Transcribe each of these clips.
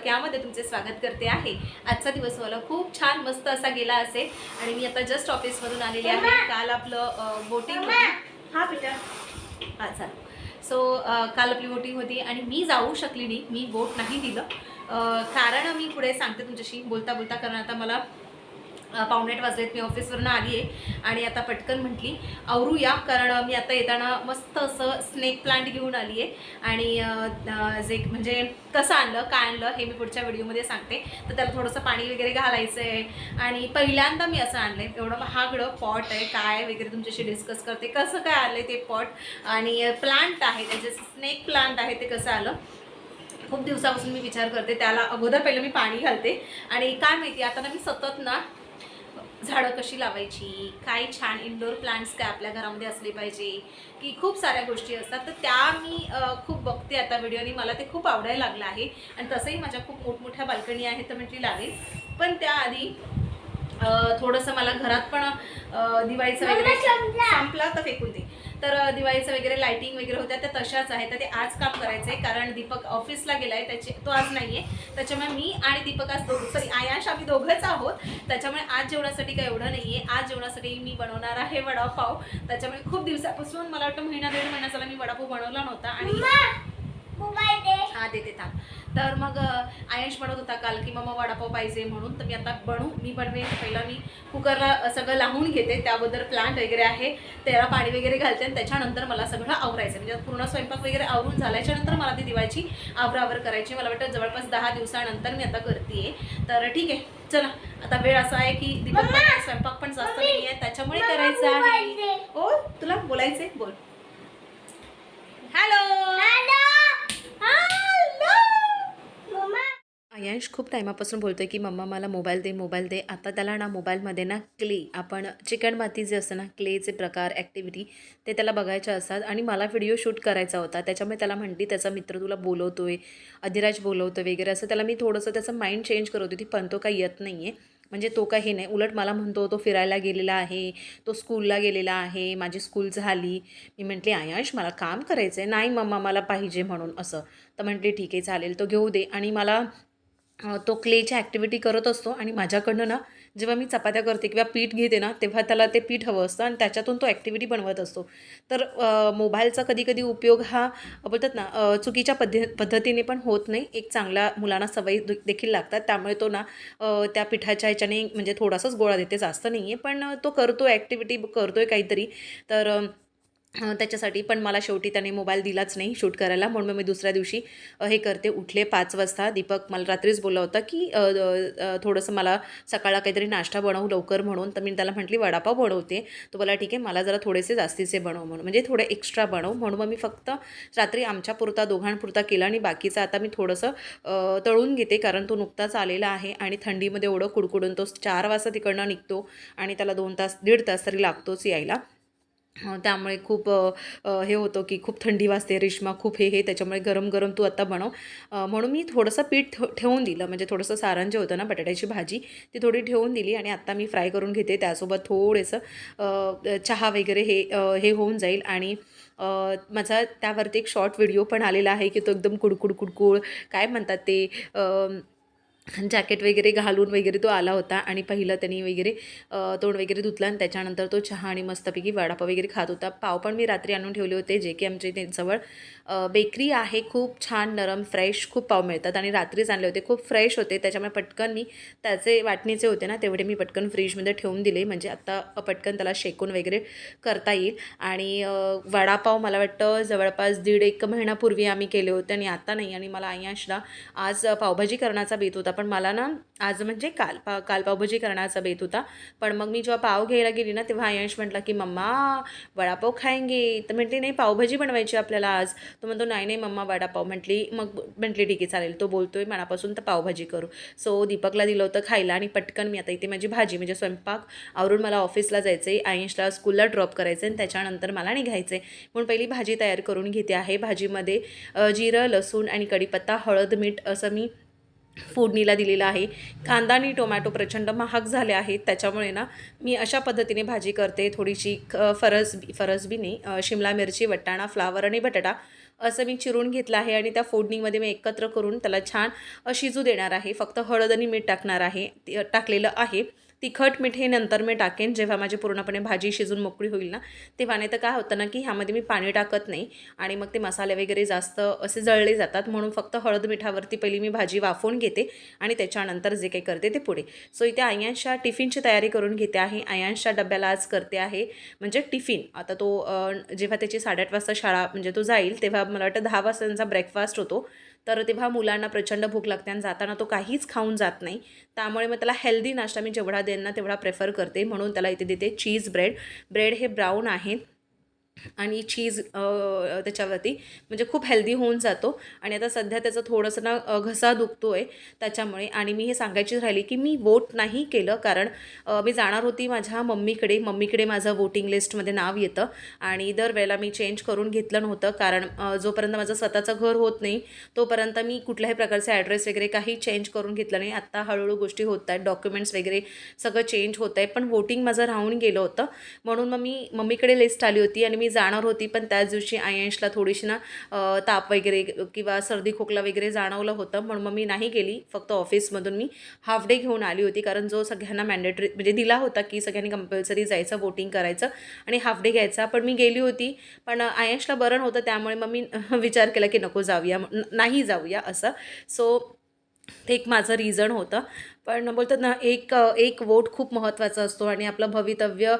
Blog यामध्ये तुमचे स्वागत करते आहे. आजचा दिवस मला खूप छान मस्त असा गेला असेल. आणि मी आता जस्ट ऑफिसमधून आलेली आहे. काल आपलं बोटिंग हा बेटा. हा चालेल. सो काल आपली बोटिंग होती आणि मी जाऊ शकली नाही. मी बोट नाही दिलं. कारण मी पुढे सांगते तुमच्याशी. बोलता बोलता कारण आता मला पावणेट वाजलेत मी ऑफिसवरनं आली आहे. आणि आता पटकन म्हटली आवरूया कारण मी आता येताना मस्त असं स्नेक प्लांट घेऊन आली आहे. आणि जे म्हणजे कसं आणलं काय आणलं हे मी पुढच्या व्हिडिओमध्ये सांगते. तर त्याला थोडंसं पाणी वगैरे घालायचं आहे आणि पहिल्यांदा मी असं आणलं आहे एवढं महागडं पॉट आहे काय वगैरे तुमच्याशी डिस्कस करते कसं काय आलं आहे ते पॉट आणि प्लांट आहे त्याचे स्नेक प्लांट आहे ते कसं आलं खूप दिवसापासून मी विचार करते. त्याला अगोदर पहिलं मी पाणी घालते. आणि काय माहिती आता ना मी सतत ना झाडं कशी लावायची? काय छान इंडोर प्लांट्स काय आपल्या घरामध्ये असले पाहिजे? की खूप साऱ्या गोष्टी असतात. तर त्या मी खूप बघते आता व्हिडिओनी मला ते खूप आवडायला लागलं आहे. आणि तसंही माझ्या खूप मोठमोठ्या बाल्कनी आहेत तर म्हटली लावेल पण त्याआधी थोडंसं मला घरात पण दिवाळीचं वगैरे संपला तर फेकून दे. तर दिवाळीचं वगैरे लायटिंग वगैरे होत्या त्या तशाच आहेत. तर ते आज काम करायचं आहे कारण दीपक ऑफिसला गेला आहे त्याचे तो आज नाही आहे त्याच्यामुळे मी आणि दीपक आज दोघं सॉरी आयाश आम्ही दोघंच आहोत. त्याच्यामुळे आज जेवणासाठी काही एवढं नाही आहे आज जेवणासाठी मी बनवणार आहे वडापाव. त्याच्यामुळे खूप दिवसापासून मला वाटतं महिना दीड महिना झाला मी वडापाव बनवला नव्हता आणि हा देते थांब. तर मग आयश म्हणत होता काल की मम्मा वडापाव पाहिजे म्हणून. तर मी आता बनवू मी बनवेन. पहिला मी कुकरला सगळं लावून घेते. त्याबद्दल प्लांट वगैरे आहे. त्याला पाणी वगैरे घालते आणि त्याच्यानंतर मला सगळं आवरायचं. म्हणजे पूर्ण स्वयंपाक वगैरे आवरून झाल्याच्यानंतर मला ती दिवाळीची आवरावर करायची. मला वाटतं जवळपास दहा दिवसानंतर मी आता करते तर ठीक आहे. चला. आता वेळ असा आहे की पण स्वयंपाक पण जास्त नाही आहे त्याच्यामुळे करायचं आहे. हो तुला बोलायचंय? बोल. आयांश खूप टायमापासून बोलतोय की मम्मा मला मोबाईल दे मोबाईल दे. आता त्याला ना मोबाईलमध्ये ना क्ले आपण चिकन माती जे असतं ना क्लेचे प्रकार ॲक्टिव्हिटी ते त्याला बघायचे असतात. आणि मला व्हिडिओ शूट करायचा होता. त्याच्यामुळे त्याला म्हणते त्याचा मित्र तुला बोलवतोय अधिराज बोलवतो वगैरे. असं त्याला मी थोडंसं त्याचं माइंड चेंज करत होती पण तो काही येत नाही आहे म्हणजे तो काही नाही. उलट मला म्हणतो तो फिरायला गेलेला आहे तो स्कूलला गेलेला आहे माझी स्कूल झाली. मी म्हटली आयांश मला काम करायचं आहे नाही मम्मा मला पाहिजे म्हणून. असं. तर म्हटली ठीक आहे चालेल तो घेऊ दे. आणि मला तो क्लेची ॲक्टिव्हिटी करत असतो आणि माझ्याकडनं ना जेव्हा मी चपात्या करते किंवा पीठ घेते ना तेव्हा त्याला ते पीठ हवं असतं आणि त्याच्यातून तो ॲक्टिव्हिटी बनवत असतो. तर मोबाईलचा कधी कधी उपयोग हा बोलतात ना चुकीच्या पद्ध पद्धतीने पण होत नाही. एक चांगला मुलांना सवयी देखील लागतात. त्यामुळे तो ना त्या पिठाच्या ह्याच्याने म्हणजे थोडासाच गोळा देते. जास्त नाही आहे पण तो करतो ॲक्टिव्हिटी करतो आहे काहीतरी. तर त्याच्यासाठी पण मला शेवटी त्याने मोबाईल दिलाच नाही शूट करायला. म्हणून मग मी दुसऱ्या दिवशी हे करते. उठले पाच वाजता. दीपक मला रात्रीच बोलला होता की थोडंसं मला सकाळला काहीतरी नाश्ता बनवू लवकर म्हणून. तर मी त्याला म्हटली वडापाव बनवते. तो बोला ठीक आहे. मला जरा थोडेसे जास्तीचे बनव म्हणून. म्हणजे थोडे एक्स्ट्रा बनव. म्हणून मग मी फक्त रात्री आमच्यापुरता दोघांपुरता केला आणि बाकीचं आता मी थोडंसं तळून घेते. कारण तो नुकताच आलेला आहे आणि थंडीमध्ये एवढं कुडकुडून तो चार वाजता तिकडनं निघतो आणि त्याला दोन तास दीड तास तरी लागतोच यायला. त्यामुळे खूप हे होतं की खूप थंडी वाजते रेश्मा खूप हे हे त्याच्यामुळे गरम गरम तू आता बनव. म्हणून मी थोडंसं पीठ ठेव ठेवून दिलं. म्हणजे थोडंसं सारण जे होतं ना बटाट्याची भाजी ती थोडी ठेवून दिली आणि आत्ता मी फ्राय करून घेते. त्यासोबत थोडंसं चहा वगैरे हे हे होऊन जाईल आणि माझा त्यावरती एक शॉर्ट व्हिडिओ पण आलेला आहे की तो एकदम कुडकुड कुडकुड काय म्हणतात ते जॅकेट वगैरे घालून वगैरे तो आला होता आणि पहिलं त्यांनी वगैरे तोंड वगैरे धुतलं आणि त्याच्यानंतर तो चहा आणि मस्तपैकी वडापाव वगैरे खात होता. पाव पण मी रात्री आणून ठेवले होते जे की आमच्या इथे जवळ. बेकरी आहे खूप छान नरम फ्रेश खूप पाव मिळतात आणि रात्रीच आणले होते. खूप फ्रेश होते त्याच्यामुळे पटकन मी त्याचे वाटणीचे होते ना तेवढे मी पटकन फ्रीजमध्ये ठेवून दिले. म्हणजे आत्ता पटकन त्याला शेकून वगैरे करता येईल. आणि वडापाव मला वाटतं जवळपास दीड एक महिन्यापूर्वी आम्ही केले होते आणि आता नाही. आणि मला आयांशला आज पावभाजी करण्याचा बेत होता पण मला ना आज म्हणजे काल पा काल पावभाजी करण्याचा बेत होता. पण मग मी जेव्हा पाव घ्यायला गेली ना तेव्हा आयांश म्हटला की मम्मा वडापाव खायंगे. तर म्हटली नाही पावभाजी बनवायची आपल्याला आज. तो म्हणतो नाही नाही मम्मा वडापाव. म्हटली मग म्हटली ठीक आहे चालेल. तो बोलतोय मनापासून तर पावभाजी करू. सो दीपकला दिलं होतं खायला आणि पटकन मी आता इथे माझी भाजी म्हणजे स्वयंपाक आवरून मला ऑफिसला जायचं आहे आयुषला स्कूलला ड्रॉप करायचं आणि त्याच्यानंतर मला निघायचं आहे म्हणून पहिली भाजी तयार करून घेते आहे भाजीमध्ये जिरं लसूण आणि कढीपत्ता हळद मीठ असं मी फोडणीला दिलेलं आहे. कांदा आणि टोमॅटो प्रचंड महाग झाले आहेत. त्याच्यामुळे ना मी अशा पद्धतीने भाजी करते. थोडीशी क- फरसबी फरसबी नाही शिमला मिरची वटाणा फ्लावर आणि बटाटा असं मी चिरून घेतलं आहे आणि त्या फोडणीमध्ये मी एकत्र करून त्याला छान शिजू देणार आहे. फक्त हळद आणि मीठ टाकणार आहे ते टाकलेलं आहे. तिखट मीठ हे नंतर मी टाकेन. जेव्हा माझी पूर्णपणे भाजी शिजून मोकळी होईल ना तेव्हा नाही तर काय होतं ना की ह्यामध्ये मी पाणी टाकत नाही आणि मग ते मसाले वगैरे जास्त असे जळले जातात. म्हणून फक्त हळद मिठावरती पहिली मी भाजी वाफवून घेते आणि त्याच्यानंतर जे काही करते ते पुढे. सो इथे आयांशा टिफिनची तयारी करून घेते आहे. आयांशा डब्याला आज करते आहे म्हणजे टिफिन. आता तो जेव्हा त्याची साडेआठ वाजता शाळा म्हणजे तो जाईल तेव्हा मला वाटतं दहा वाजता त्यांचा ब्रेकफास्ट होतो. तर तेव्हा मुलांना प्रचंड भूक लागते आणि जाताना तो काहीच खाऊन जात नाही. त्यामुळे मग त्याला हेल्दी नाश्ता मी जेवढा देईन ना तेवढा प्रेफर करते. म्हणून त्याला इथे देते चीज ब्रेड ब्रेड हे ब्राऊन आहे. आणि चीज त्याच्यावरती. म्हणजे खूप हेल्दी होऊन जातो. आणि आता सध्या त्याचं थोडंसं ना घसा दुखतो आहे त्याच्यामुळे. आणि मी हे सांगायची राहिली की मी वोट नाही केलं कारण मी जाणार होती माझ्या मम्मीकडे. मम्मीकडे माझं वोटिंग लिस्टमध्ये नाव येतं. आणि दरवेळेला मी चेंज करून घेतलं नव्हतं कारण जोपर्यंत माझं स्वतःचं घर होत नाही तोपर्यंत मी कुठल्याही प्रकारचे ॲड्रेस वगैरे काही चेंज करून घेतलं नाही. आत्ता हळूहळू गोष्टी होत आहेत डॉक्युमेंट्स वगैरे सगळं चेंज होत आहे. पण वोटिंग माझं राहून गेलं होतं. म्हणून मग मी मम्मीकडे लिस्ट आली होती आणि मी जाणार होती पण त्याच दिवशी आयंशला थोडीशी ना ताप वगैरे किंवा सर्दी खोकला वगैरे जाणवलं होतं. म्हणून मग मी नाही गेली. फक्त ऑफिसमधून मी हाफ डे घेऊन आली होती. कारण जो सगळ्यांना मॅन्डेटरी म्हणजे दिला होता की सगळ्यांनी कंपल्सरी जायचं वोटिंग करायचं आणि हाफ डे घ्यायचा. पण मी गेली होती. पण आयंशला बरं नव्हतं. त्यामुळे मग मी विचार केला की नको जाऊया. नाही जाऊया असं. सो ते एक माझं रिझन होतं. पण बोलतात ना एक एक वोट खूप महत्त्वाचा असतो आणि आपलं भवितव्य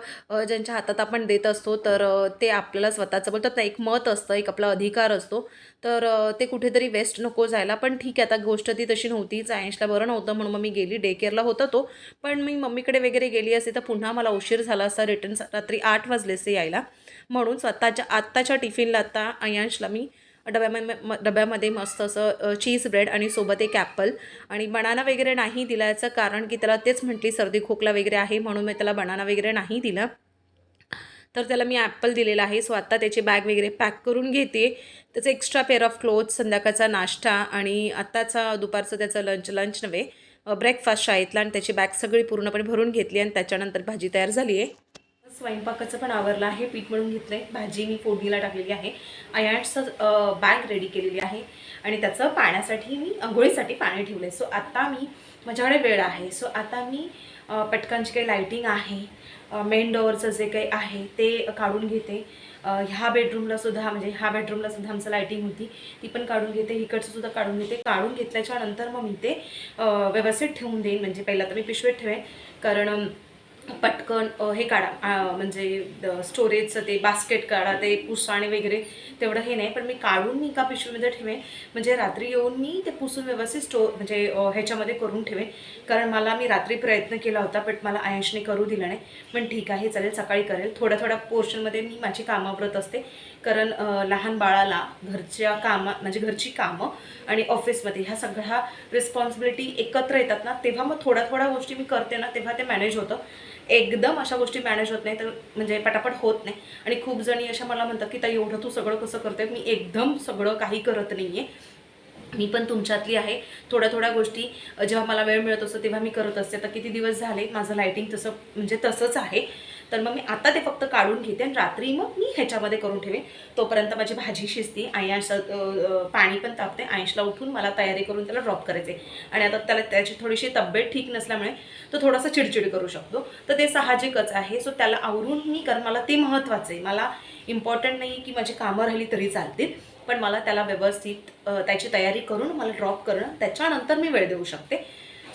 ज्यांच्या हातात आपण देत असतो तर ते आपल्याला स्वतःचं बोलतात ना एक मत असतं एक आपला अधिकार असतो. तर ते कुठेतरी वेस्ट नको जायला पण ठीक आहे आता गोष्ट ती तशी नव्हतीच सायन्सला बरं नव्हतं म्हणून मग मी गेली डे केअरला होता तो. पण मी मम्मीकडे वगैरे गेली असते तर पुन्हा मला उशीर झाला असता रिटर्न रात्री आठ वाजले असते यायला. म्हणून स्वतःच्या आत्ताच्या टिफिनला आता अयांशला मी डब्यामध्ये डब्यामध्ये मस्त असं चीज ब्रेड आणि सोबत एक ॲपल आणि बनाना वगैरे नाही दिला याचं कारण की त्याला तेच म्हटली सर्दी खोकला वगैरे आहे म्हणून मी त्याला बनाना वगैरे नाही दिला. तर त्याला मी ॲपल दिलेला आहे. सो आत्ता त्याची बॅग वगैरे पॅक करून घेते. त्याचं एक्स्ट्रा पेअर ऑफ क्लोथ संध्याकाळचा नाश्ता आणि आत्ताचा दुपारचं त्याचं लंच लंच नव्हे ब्रेकफास्ट शाळेतला आणि त्याची बॅग सगळी पूर्णपणे भरून घेतली आणि त्याच्यानंतर भाजी तयार झाली आहे. स्वयंपाकाचं पण आवरलं आहे पीठ म्हणून घेतलं आहे भाजी मी फोडणीला टाकलेली आहे. अयाटचं बॅग रेडी केलेली आहे. आणि त्याचं पाण्यासाठी मी आंघोळीसाठी पाणी ठेवलं आहे सो आता मी माझ्याकडे वेळ आहे. सो आता मी पटकनची काही लायटिंग आहे. मेन डोअरचं जे काही आहे ते काढून घेते. ह्या बेडरूमला सुद्धा म्हणजे ह्या बेडरूमला सुद्धा आमचं लायटिंग होती. ती पण काढून घेते. इकडचं सुद्धा काढून घेते. काढून घेतल्याच्या नंतर मग मी ते व्यवस्थित ठेवून देईन. म्हणजे पहिला तर मी पिशवीत ठेवेन. कारण पटकन हे काढा. म्हणजे द- स्टोरेजचं ते बास्केट काढा ते पुसाणे वगैरे तेवढं हे नाही. पण मी काढून मी एका पिशवीमध्ये ठेवेन. म्हणजे रात्री येऊन मी ते पुसून व्यवस्थित स्टो म्हणजे ह्याच्यामध्ये करून ठेवेन. कारण मला मी रात्री प्रयत्न केला होता बट मला आयशने करू दिला नाही. पण ठीक आहे चालेल सकाळी करेल. थोड्या थोड्या पोर्शनमध्ये मी माझी कामं असते. कारण लहान बाळाला घरच्या कामा म्हणजे घरची कामं आणि ऑफिसमध्ये ह्या सगळ्या रिस्पॉन्सिबिलिटी एकत्र येतात ना तेव्हा मग थोड्या थोड्या गोष्टी मी करते ना तेव्हा ते मॅनेज होतं. एकदम अशा गोष्टी मॅनेज होत नाही तर म्हणजे पटापट होत नाही. आणि खूप जणी अशा मला म्हणतात की ताई एवढं तू सगळं कसं करते? मी एकदम सगळं काही करत नाही आहे मी पण तुमच्यातली आहे. थोड्या थोड्या गोष्टी जेव्हा मला वेळ मिळत असतो तेव्हा मी करत असते. तर किती दिवस झाले माझं लायटिंग तसं म्हणजे तसंच आहे. तर मग मी आता ते फक्त काढून घेते आणि रात्री मग मी ह्याच्यामध्ये करून ठेवेन. तोपर्यंत माझी भाजी शिजते आयांश पाणी पण तापते. आयांशला उठून मला तयारी करून त्याला ड्रॉप करायचे. आणि आता त्याला त्याची थोडीशी तब्येत ठीक नसल्यामुळे तो थोडासा चिडचिड करू शकतो. तर ते साहजिकच आहे. सो त्याला आवरून मी कारण मला ते महत्त्वाचं आहे. मला इम्पॉर्टंट नाही की माझी कामं राहिली तरी चालतील पण मला त्याला व्यवस्थित त्याची तयारी करून मला ड्रॉप करणं त्याच्यानंतर मी वेळ देऊ शकते.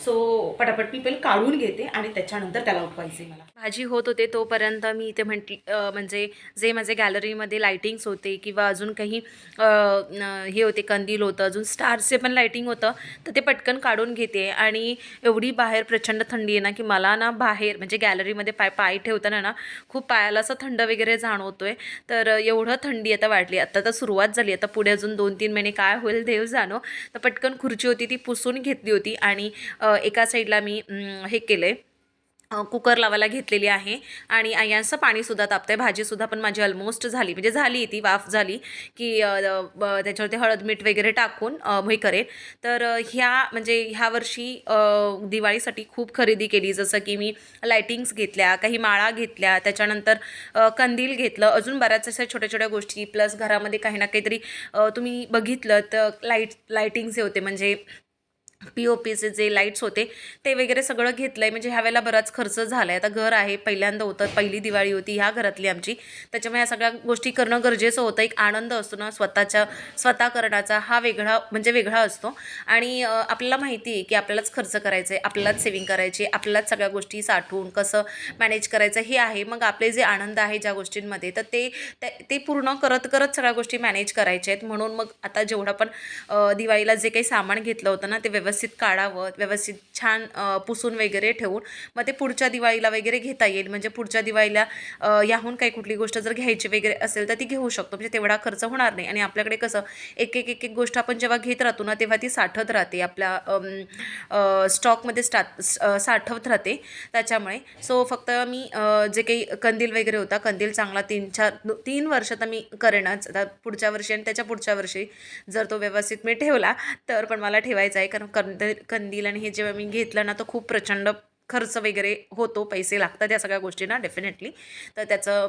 सो पटापट मी पहिले काढून घेते आणि त्याच्यानंतर त्याला उठवायचे मला. भाजी होत होते तोपर्यंत मी इथे म्हटली म्हणजे जे माझे गॅलरीमध्ये लायटिंग्स होते किंवा अजून काही हे होते कंदील होतं अजून स्टारचे पण लायटिंग होतं तर ते पटकन काढून घेते. आणि एवढी बाहेर प्रचंड थंडी आहे ना की मला ना बाहेर म्हणजे गॅलरीमध्ये पाय पाय ठेवताना ना खूप पायाला असं थंड वगैरे जाणवतोय. तर एवढं थंडी आता वाटली आता तर सुरुवात झाली. आता पुढे अजून दोन तीन महिने काय होईल देव जाणो. तर पटकन खुर्ची होती ती पुसून घेतली होती आणि एका साईडला मी हे केलं आहे कुकर लावायला घेतलेली आहे आणि आयांचं पाणीसुद्धा तापतंय. भाजीसुद्धा पण माझी ऑलमोस्ट झाली. म्हणजे झाली ती वाफ झाली की त्याच्यावरती हळद मीठ वगैरे टाकून मी हे करेन. तर ह्या म्हणजे ह्या वर्षी दिवाळीसाठी खूप खरेदी केली. जसं की मी लायटिंग्स घेतल्या काही माळा घेतल्या त्याच्यानंतर कंदील घेतलं. अजून बऱ्याच अशा छोट्या छोट्या गोष्टी. प्लस घरामध्ये काही ना काहीतरी तुम्ही बघितलं तर लाइट लायटिंग्स होते म्हणजे पी ओ पीचे जे लाईट्स होते ते वगैरे सगळं घेतलं आहे म्हणजे ह्यावेळेला बराच खर्च झाला आहे आता घर आहे पहिल्यांदा होतं पहिली दिवाळी होती ह्या घरातली आमची. त्याच्यामुळे ह्या सगळ्या गोष्टी करणं गरजेचं होतं. एक आनंद असतो ना स्वतःच्या स्वतः करण्याचा हा वेगळा म्हणजे वेगळा असतो. आणि आपल्याला माहिती आहे की आपल्यालाच खर्च करायचा आहे आपल्यालाच सेविंग करायची आहे, आपल्यालाच सगळ्या गोष्टी साठवून कसं मॅनेज करायचं हे आहे. मग आपले जे आनंद आहे ज्या गोष्टींमध्ये तर ते ते- ते पूर्ण करत करत सगळ्या गोष्टी मॅनेज करायच्या आहेत. म्हणून मग आता जेवढं पण दिवाळीला जे काही सामान घेतलं होतं ना ते व्यवस्थित व्यवस्थित काढावं व्यवस्थित छान पुसून वगैरे ठेवून मग ते पुढच्या दिवाळीला वगैरे घेता येईल. म्हणजे पुढच्या दिवाळीला याहून काही कुठली गोष्ट जर घ्यायची वगैरे असेल तर ती घेऊ शकतो. म्हणजे तेवढा खर्च होणार नाही. आणि आपल्याकडे कसं एक एक एक एक गोष्ट आपण जेव्हा घेत राहतो ना तेव्हा ती साठत राहते. आपल्या स्टॉकमध्ये स्टा साठवत राहते. त्याच्यामुळे सो फक्त मी जे काही कंदील वगैरे होता कंदील चांगला तीन चार तीन वर्ष तर मी करेनच. आता पुढच्या वर्षी आणि त्याच्या पुढच्या वर्षी जर तो व्यवस्थित मी ठेवला तर पण मला ठेवायचा आहे. कारण कंद कंदील आणि हे जेव्हा मी घेतलं ना तर खूप प्रचंड खर्च वगैरे होतो पैसे लागतात या सगळ्या गोष्टींना डेफिनेटली तर त्याचं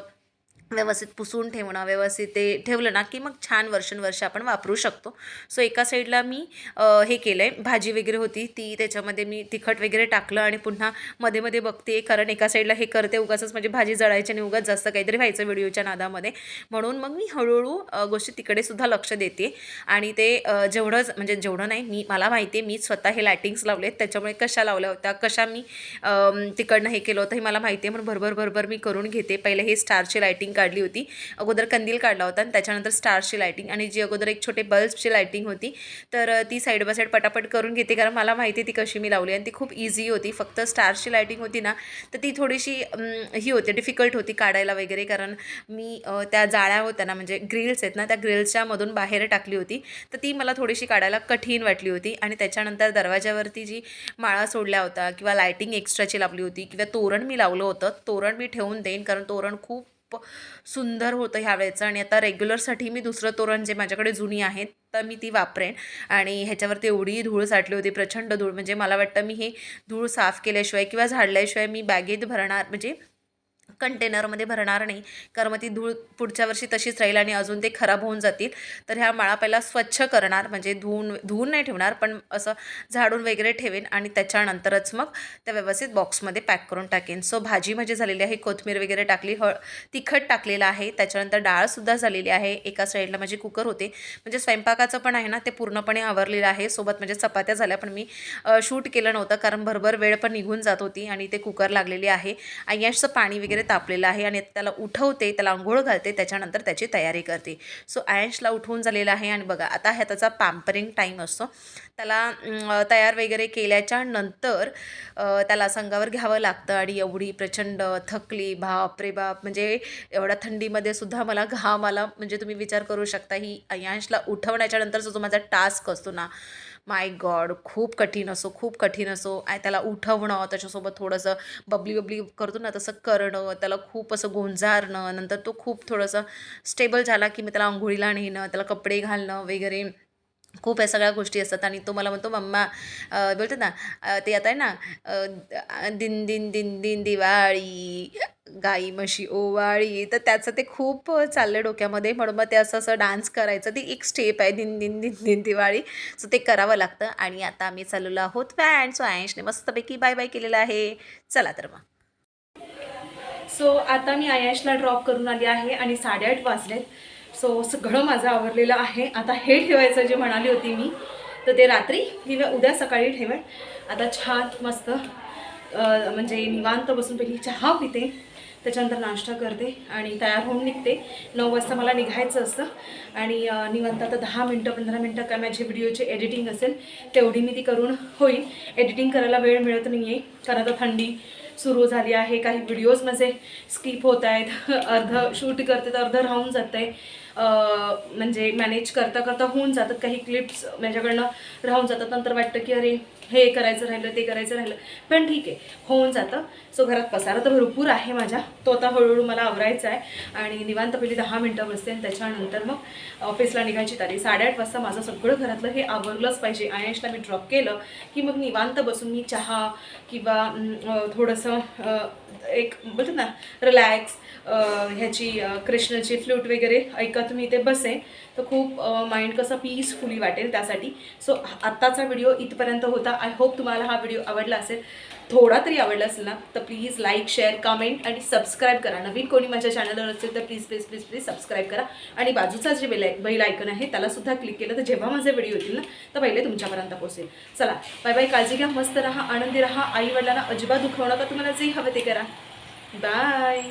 व्यवस्थित पुसून ठेवणं व्यवस्थित ते ठेवलं ना की मग छान वर्षानुवर्ष आपण वापरू शकतो. सो एका साईडला मी हे केलं आहे भाजी वगैरे होती ती त्याच्यामध्ये मी तिखट वगैरे टाकलं आणि पुन्हा मध्ये मध्ये बघते कारण एका साईडला हे करते उगाचच म्हणजे भाजी जळायची आणि उगाच जास्त काहीतरी व्हायचं व्हिडिओच्या नादामध्ये. म्हणून मग मी हळूहळू गोष्टी तिकडे सुद्धा लक्ष देते. आणि ते जेवढंच म्हणजे जेवढं नाही मी मला माहिती आहे मी स्वतः हे लायटिंग्स लावले त्याच्यामुळे कशा लावल्या होत्या कशा मी तिकडनं हे केलं होतं हे मला माहिती आहे म्हणून भरभर भरभर मी करून घेते. पहिले हे स्टारची लायटिंग काढली होती. अगोदर कंदील काढला होता आणि त्याच्यानंतर स्टारची लायटिंग आणि जी अगोदर एक छोटे बल्बची लायटिंग होती तर ती साईड बाय साईड पटापट करून घेते. कारण मला माहिती आहे ती कशी मी लावली आणि ती खूप इझी होती. फक्त स्टारची लायटिंग होती ना तर ती थोडीशी ही होती डिफिकल्ट होती काढायला वगैरे. कारण मी त्या जाळ्या होत्या ना म्हणजे ग्रिल्स आहेत ना त्या ग्रिल्सच्या मधून बाहेर टाकली होती. तर ती मला थोडीशी काढायला कठीण वाटली होती. आणि त्याच्यानंतर दरवाजावरती जी माळा सोडल्या होत्या किंवा लायटिंग एक्स्ट्राची लावली होती किंवा तोरण मी लावलं होतं तोरण मी ठेवून देईन. कारण तोरण खूप सुंदर होतं ह्या वेळेचं. आणि आता रेग्युलरसाठी मी दुसरं तोरण जे माझ्याकडे जुनी आहेत तर मी ती वापरेन. आणि ह्याच्यावरती एवढी धूळ साठली होती प्रचंड धूळ. म्हणजे मला वाटतं मी हे धूळ साफ केल्याशिवाय किंवा झाडल्याशिवाय मी बॅगेत भरणार म्हणजे कंटेनरमध्ये भरणार नाही. कारण मग ती धूळ पुढच्या वर्षी तशीच राहील आणि अजून ते खराब होऊन जातील. तर ह्या माळा पहिला स्वच्छ करणार म्हणजे धुवून धुवून नाही ठेवणार पण असं झाडून वगैरे ठेवेन आणि त्याच्यानंतरच मग त्या व्यवस्थित बॉक्समध्ये पॅक करून टाकेन. सो भाजी म्हणजे झालेली आहे कोथिंबीर वगैरे टाकली हळ तिखट टाकलेलं आहे. त्याच्यानंतर डाळसुद्धा झालेली आहे. एका साईडला माझी कुकर होते. म्हणजे स्वयंपाकाचं पण आहे ना ते पूर्णपणे आवरलेलं आहे. सोबत म्हणजे चपात्या झाल्या पण मी शूट केलं नव्हतं कारण भरभर वेळ पण निघून जात होती आणि ते कुकर लागलेली आहे. आयशचं पाणी वगैरे तापलेलं आहे आणि त्याला उठवते त्याला आंघोळ घालते त्याच्यानंतर त्याची तयारी करते. सो आयशला उठवून झालेलं आहे आणि बघा आता ह्या त्याचा पॅम्परिंग टाईम असतो. त्याला तयार वगैरे केल्याच्यानंतर त्याला संघावर घ्यावं लागतं आणि एवढी प्रचंड थकली बाप रे बाप म्हणजे एवढ्या थंडीमध्ये सुद्धा मला घाम आला म्हणजे तुम्ही विचार करू शकता ही अयांशला उठवण्याच्या नंतरचा जो माझा टास्क असतो ना माय गॉड खूप कठीण असो खूप कठीण असो. आय त्याला उठवणं त्याच्यासोबत थोडंसं बबली बबली करतो ना तसं करणं त्याला खूप असं गोंजारणं. नंतर तो खूप थोडंसं स्टेबल झाला की मी त्याला आंघोळीला नेणं त्याला कपडे घालणं वगैरे. खूप या सगळ्या गोष्टी असतात. आणि तो मला म्हणतो मम्मा बोलतात ना ते आता आहे ना दिन दिन दिन दिन दिवाळी गाई म्हशी ओवाळी. तर त्याचं ते खूप चाललं डोक्यामध्ये. म्हणून मग ते असं असं डान्स करायचं. ती एक स्टेप आहे दिन दिन दिन दिन दिवाळी. सो ते करावं लागतं. आणि आता आम्ही चाललेलो आहोत फॅन. सो आयशने मस्तपैकी बाय बाय केलेलं आहे. चला तर मग. सो आता मी आयाशला ड्रॉप करून आली आहे आणि साडेआठ वाजलेत. सो सगळं माझं आवरलेलं आहे. आता हे ठेवायचं जे म्हणाली होती मी तर ते रात्री किंवा उद्या सकाळी ठेवेन. आता छान मस्त म्हणजे निवांत बसून पहिली चहा पिते त्याच्यानंतर नाश्ता करते आणि तयार होऊन निघते. नऊ वाजता मला निघायचं असतं आणि निवांत आता दहा मिनटं पंधरा मिनटं काय माझी व्हिडिओची एडिटिंग असेल तेवढी मी ती करून होईल. एडिटिंग करायला वेळ मिळत नाही आहे कारण आता थंडी सुरू झाली आहे. काही व्हिडिओज माझे स्किप होत आहेत. अर्ध शूट करते तर अर्ध राहून जात आहे म्हणजे मॅनेज करता करता होऊन जातात. काही क्लिप्स माझ्याकडनं राहून जातात. नंतर वाटतं की अरे हे करायचं राहिलं ते करायचं राहिलं. पण ठीक आहे होऊन जातं. सो घरात पसारा तर भरपूर आहे माझ्या. तो आता हळूहळू मला आवरायचा आहे. आणि निवांत पहिली दहा मिनटं बसते आणि त्याच्यानंतर मग ऑफिसला निघायची तारीख. साडेआठ वाजता माझं सगळं घरातलं हे आवरलंच पाहिजे. आयशला मी ड्रॉप केलं की मग निवांत बसून मी चहा किंवा थोडंसं एक बोलतात ना रिलॅक्स ह्याची कृष्णाची फ्लूट वगैरे ऐकत मी इथे बसे तर खूप माइंड कसं पीसफुली वाटेल त्यासाठी. सो आत्ताचा व्हिडिओ इथपर्यंत होता. आय होप तुम्हाला हा व्हिडिओ आवडला असेल. थोडा तरी आवडला असेल ना तर प्लीज लाईक शेअर कमेंट आणि सबस्क्राईब करा. नवीन कोणी माझ्या चॅनलवर असेल तर please please please please subscribe करा. आणि बाजूचा जे बेल बैल आयकन आहे त्यालासुद्धा क्लिक केलं. तर जेव्हा माझे व्हिडिओ येतील ना तर पहिले तुमच्यापर्यंत पोहोचेल. चला बाय बाय काळजी घ्या मस्त राहा आनंदी राहा. आई वडिलांना अजिबात दुखवू नका. तुम्हाला जे हवं ते करा. बाय